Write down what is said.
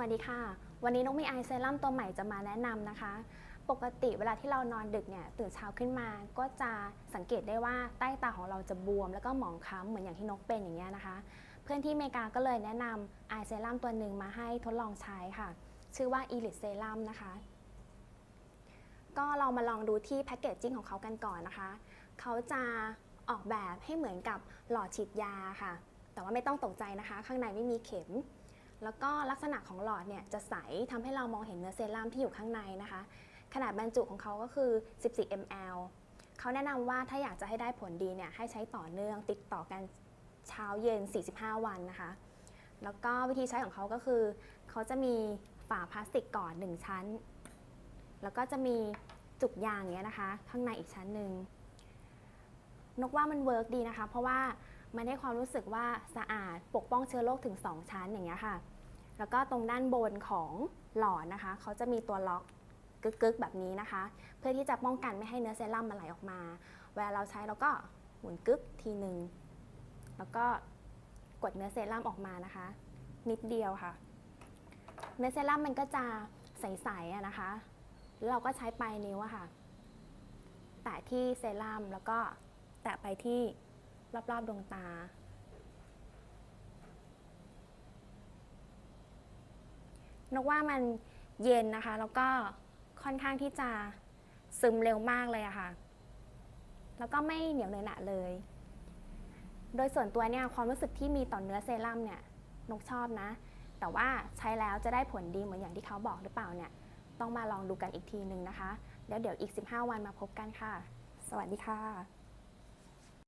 วัสดีค่ะ วันนี้นกมีไอเซรั่มตัวใหม่จะมาแนะนำนะคะ ปกติเวลาที่เรานอนดึกเนี่ยตื่นเช้าขึ้นมาก็จะสังเกตได้ว่าใต้ตาของเราจะบวม แล้วก็หมองคล้ำเหมือนอย่างที่นกเป็นอย่างเงี้ยนะคะ เพื่อนที่อเมริกาก็เลยแนะนำไอเซรั่มตัวหนึ่งมาให้ทดลองใช้ค่ะ ชื่อว่า Elite Serum นะคะ ก็เรามาลองดูที่แพคเกจจิ้งของเขากันก่อนนะคะ เขาจะออกแบบให้เหมือนกับหลอดฉีดยาค่ะ แต่ว่าไม่ต้องตกใจนะคะ ข้างในไม่มีเข็ม แล้วก็ลักษณะของหลอดเนี่ยจะใสทำให้เรามองเห็นเนื้อเซรั่มที่อยู่ข้างในนะคะ ขนาดบรรจุของเขาก็คือ 14 ml เขาแนะนำว่าถ้าอยากจะให้ได้ผลดีเนี่ยให้ใช้ต่อเนื่องติดต่อกันเช้าเย็น 45 วันนะคะ แล้วก็วิธีใช้ของเขาก็คือ เขาจะมีฝาพลาสติกก่อน 1 ชั้น แล้วก็จะมีจุกยางอย่างเงี้ยนะคะ ข้างในอีกชั้นหนึ่งนกว่ามันเวิร์กดีนะคะ เพราะว่ามันให้ความรู้สึกว่าสะอาดปกป้องเชื้อโรคถึง 2 ชั้นอย่างเงี้ยค่ะ แล้วก็ตรงด้านบนของหลอดนะคะเขาจะมีตัวล็อกกึกๆแบบนี้นะคะ เพื่อที่จะป้องกันไม่ให้เนื้อเซรั่มมันไหลออกมา เวลาเราใช้เราก็หมุนกึกทีหนึ่งแล้วก็กดเนื้อเซรั่มออกมานะคะ นิดเดียวค่ะ เนื้อเซรั่มมันก็จะใสๆนะคะ แล้วเราก็ใช้ปลายนิ้วอะค่ะ แตะที่เซรั่มแล้วก็แตะไปที่รอบๆดวงตา นกว่ามันเย็นนะคะ แล้วก็ค่อนข้างที่จะซึมเร็วมากเลยอะค่ะ แล้วก็ไม่เหนียวเนอะหนะเลย โดยส่วนตัวเนี่ยความรู้สึกที่มีต่อเนื้อเซรั่มเนี่ยนกชอบนะ แต่ว่าใช้แล้วจะได้ผลดีเหมือนอย่างที่เขาบอกหรือเปล่าเนี่ย ต้องมาลองดูกันอีกทีหนึ่งนะคะ แล้วเดี๋ยวอีก 15 วันมาพบกันค่ะ สวัสดีค่ะ